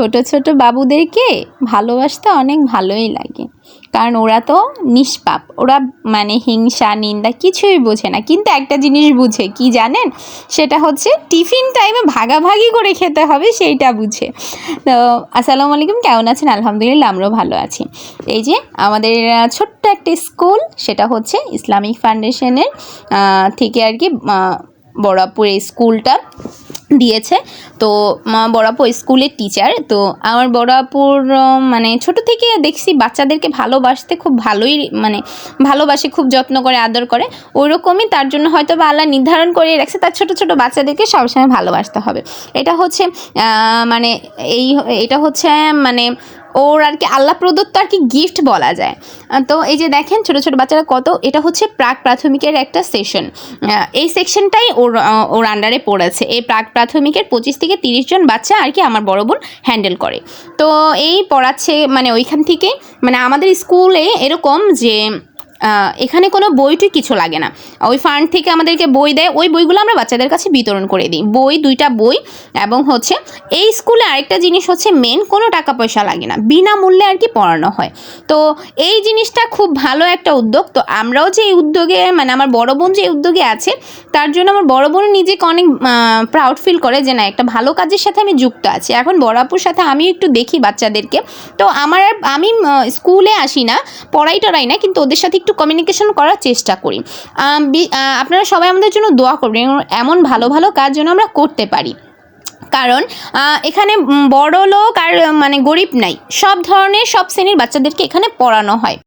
ছোট ছোট বাবুদেরকে ভালোবাসতে অনেক ভালোই লাগে। কারণ ওরা তো নিষ্পাপ, ওরা মানে হিংসা, নিন্দা কিছুই বোঝে না। কিন্তু একটা জিনিস বুঝে, কি জানেন? সেটা হচ্ছে টিফিন টাইমে ভাগাভাগি করে খেতে হবে, সেইটা বুঝে। তো, আসসালামু আলাইকুম, কেমন আছেন? আলহামদুলিল্লাহ, আমরাও ভালো আছি। এই যে, আমাদের ছোট্ট একটা স্কুল, সেটা হচ্ছে ইসলামিক ফাউন্ডেশনের থেকে আর কি বড়াপুর স্কুলটা। দিয়েছে। তো মা বড়াপুর স্কুলের টিচার তো আমার বড়াপুর মানে ছোট থেকে দেখছি বাচ্চাদেরকে ভালোবাসতে খুব ভালোই মানে ভালোবাসে, খুব যত্ন করে, আদর করে। ওইরকমই তার জন্য হয়তো বা আল্লাহ নির্ধারণ করে রাখছে, তার ছোট ছোট বাচ্চাদেরকে সবসময় ভালোবাসতে হবে। এটা হচ্ছে মানে এই, এটা হচ্ছে মানে ওর আর কি আল্লাহ প্রদত্ত আর কি গিফট বলা যায়। তো এই যে দেখেন ছোট ছোট বাচ্চারা কত, এটা হচ্ছে প্রাক প্রাথমিকের একটা সেশন এই সেকশনটাই ওর ওর আন্ডারে পড়েছে। এই প্রাক প্রাথমিকের পঁচিশ থেকে তিরিশ জন বাচ্চা আর কি আমার বড় বোন হ্যান্ডেল করে। তো এই পড়াচ্ছে মানে ওইখান থেকে মানে আমাদের স্কুলে এরকম যে এখানে কোনো বইটুই কিছু লাগে না। ওই ফান্ড থেকে আমাদেরকে বই দেয়, ওই বইগুলো আমরা বাচ্চাদের কাছে বিতরণ করে দিই। বই, দুইটা বই এবং হচ্ছে এই স্কুলে আরেকটা জিনিস হচ্ছে মেন কোনো টাকা পয়সা লাগে না, বিনামূল্যে আর কি পড়ানো হয়। তো এই জিনিসটা খুব ভালো একটা উদ্যোগ। তো আমরাও যে এই উদ্যোগে মানে আমার বড় বোন যে উদ্যোগে আছে, তার জন্য আমার বড় বোন নিজেকে অনেক প্রাউড ফিল করে যে না, একটা ভালো কাজের সাথে আমি যুক্ত আছি। এখন বড়াপুর সাথে আমি একটু দেখি বাচ্চাদেরকে। তো আমার আমি স্কুলে আসি না পড়াই টড়াই না, কিন্তু ওদের সাথে একটু কমিউনিকেশন করার চেষ্টা করি। আপনারা সবাই আমাদের জন্য দোয়া করবেন এমন ভালো ভালো কাজ যেন আমরা করতে পারি। কারণ এখানে বড় লোক আর মানে গরিব নাই, সব ধরনের সব শ্রেণির বাচ্চাদেরকে এখানে পড়ানো হয়।